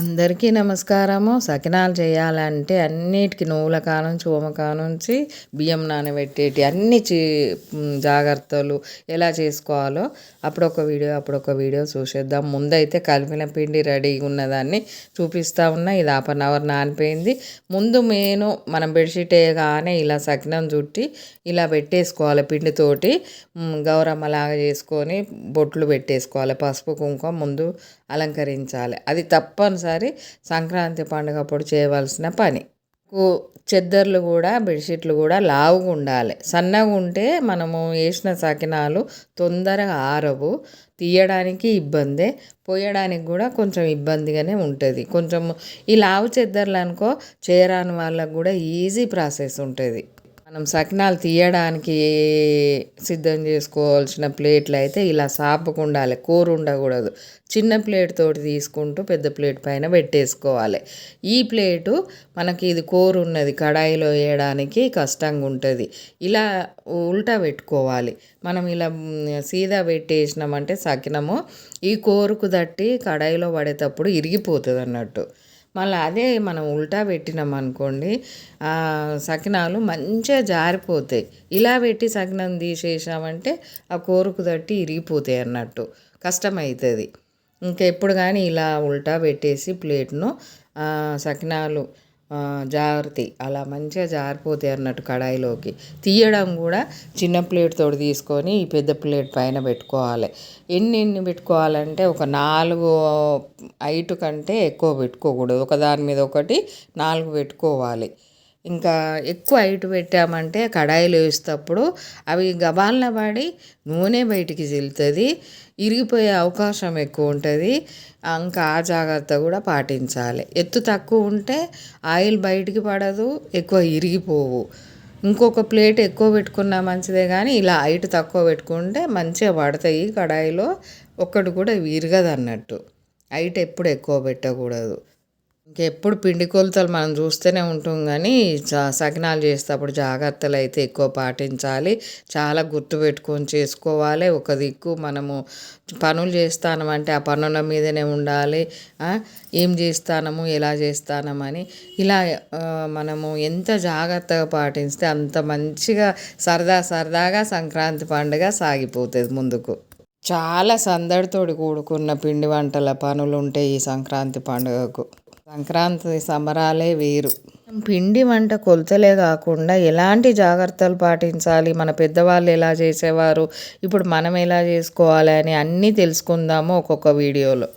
అందరికీ నమస్కారము. సకినాలు చేయాలంటే అన్నిటికీ నువ్వుల కానుంచి ఓమకా నుంచి బియ్యం నానబెట్టేటి అన్ని చీ జాగ్రత్తలు ఎలా చేసుకోవాలో అప్పుడొక వీడియో అప్పుడొక వీడియో చూసేద్దాం. ముందైతే కలిపిన పిండి రెడీగా ఉన్నదాన్ని చూపిస్తూ ఉన్నా. ఇది హాఫ్ అన్ అవర్ నానిపోయింది. ముందు నేను మనం బెడ్షీట్ వేయగానే ఇలా సకినం చుట్టి ఇలా పెట్టేసుకోవాలి పిండితోటి. గౌరమ్మలాగా చేసుకొని బొట్లు పెట్టేసుకోవాలి. పసుపు కుంకుమ ముందు అలంకరించాలి. అది తప్పనిసరి సంక్రాంతి పండుగ అప్పుడు చేయవలసిన పని. చెద్దర్లు కూడా బెడ్షీట్లు కూడా లావుగా ఉండాలి. సన్నగా ఉంటే మనము వేసిన సకినాలు తొందరగా ఆరవు. తీయడానికి ఇబ్బందే. పోయడానికి కూడా కొంచెం ఇబ్బందిగానే ఉంటుంది. కొంచెం ఈ లావు చెద్దర్లు అనుకో చేరాని వాళ్ళకు కూడా ఈజీ ప్రాసెస్ ఉంటుంది. మనం సకినాలు తీయడానికి సిద్ధం చేసుకోవాల్సిన ప్లేట్లు అయితే ఇలా సాపకుండాలి కూర ఉండకూడదు. చిన్న ప్లేట్ తోటి తీసుకుంటూ పెద్ద ప్లేట్ పైన పెట్టేసుకోవాలి. ఈ ప్లేటు మనకి ఇది కూర ఉన్నది కడాయిలో వేయడానికి కష్టంగా ఉంటుంది ఇలా ఉల్టా పెట్టుకోవాలి. మనం ఇలా సీదా పెట్టేసినామంటే సకినము ఈ కూరకు తట్టి కడాయిలో పడేటప్పుడు ఇరిగిపోతుంది అన్నట్టు మళ్ళీ అదే మనం ఉల్టా పెట్టినాం అనుకోండి సకినాలు మంచిగా జారిపోతాయి. ఇలా పెట్టి సకినం తీసేసామంటే ఆ కోరుకు తట్టి ఇరిగిపోతాయి అన్నట్టు. కష్టమవుతుంది ఇంకెప్పుడు కానీ ఇలా ఉల్టా పెట్టేసి ప్లేట్ను సకినాలు జాగ్రత్త. అలా మంచిగా జారిపోతాయి అన్నట్టు కడాయిలోకి. తీయడం కూడా చిన్న ప్లేట్ తోటి తీసుకొని ఈ పెద్ద ప్లేట్ పైన పెట్టుకోవాలి. ఎన్ని ఎన్ని పెట్టుకోవాలంటే ఒక నాలుగు హైట్ కంటే ఎక్కువ పెట్టుకోకూడదు. ఒక దాని మీద ఒకటి నాలుగు పెట్టుకోవాలి. ఇంకా ఎక్కువ హైట్ పెట్టామంటే కడాయిలు వేసేటప్పుడు అవి గబాలన పడి నూనె బయటికి చెల్లుతుంది ఇరిగిపోయే అవకాశం ఎక్కువ ఉంటుంది. ఇంకా ఆ జాగ్రత్త కూడా పాటించాలి. ఎత్తు తక్కువ ఉంటే ఆయిల్ బయటికి పడదు ఎక్కువ ఇరిగిపోవు. ఇంకొక ప్లేట్ ఎక్కువ పెట్టుకున్నా మంచిదే కానీ ఇలా హైట్ తక్కువ పెట్టుకుంటే మంచిగా పడతాయి కడాయిలో. ఒక్కటి కూడా విరగదు అన్నట్టు హైట్ ఎప్పుడు ఎక్కువ పెట్టకూడదు. ఇంకెప్పుడు పిండి కొలతలు మనం చూస్తూనే ఉంటాం కానీ సకినాలు చేసేటప్పుడు జాగ్రత్తలు అయితే ఎక్కువ పాటించాలి. చాలా గుర్తుపెట్టుకొని చేసుకోవాలి. ఒక దిక్కు మనము పనులు చేస్తానమంటే ఆ పనుల మీదనే ఉండాలి. ఏం చేస్తానము ఎలా చేస్తానమని ఇలా మనము ఎంత జాగ్రత్తగా పాటిస్తే అంత మంచిగా సరదా సరదాగా సంక్రాంతి పండుగ సాగిపోతుంది ముందుకు. చాలా సందడితోటి కూడుకున్న పిండి వంటల పనులు ఉంటాయి ఈ సంక్రాంతి పండుగకు. సంక్రాంతి సంబరాలే వేరు. పిండి వంట కొలతలే కాకుండా ఎలాంటి జాగ్రత్తలు పాటించాలి? మన పెద్దవాళ్ళు ఎలా చేసేవారు? ఇప్పుడు మనం ఎలా చేసుకోవాలి? అని అన్నీ తెలుసుకుందాము ఒక్కొక్క వీడియోలో.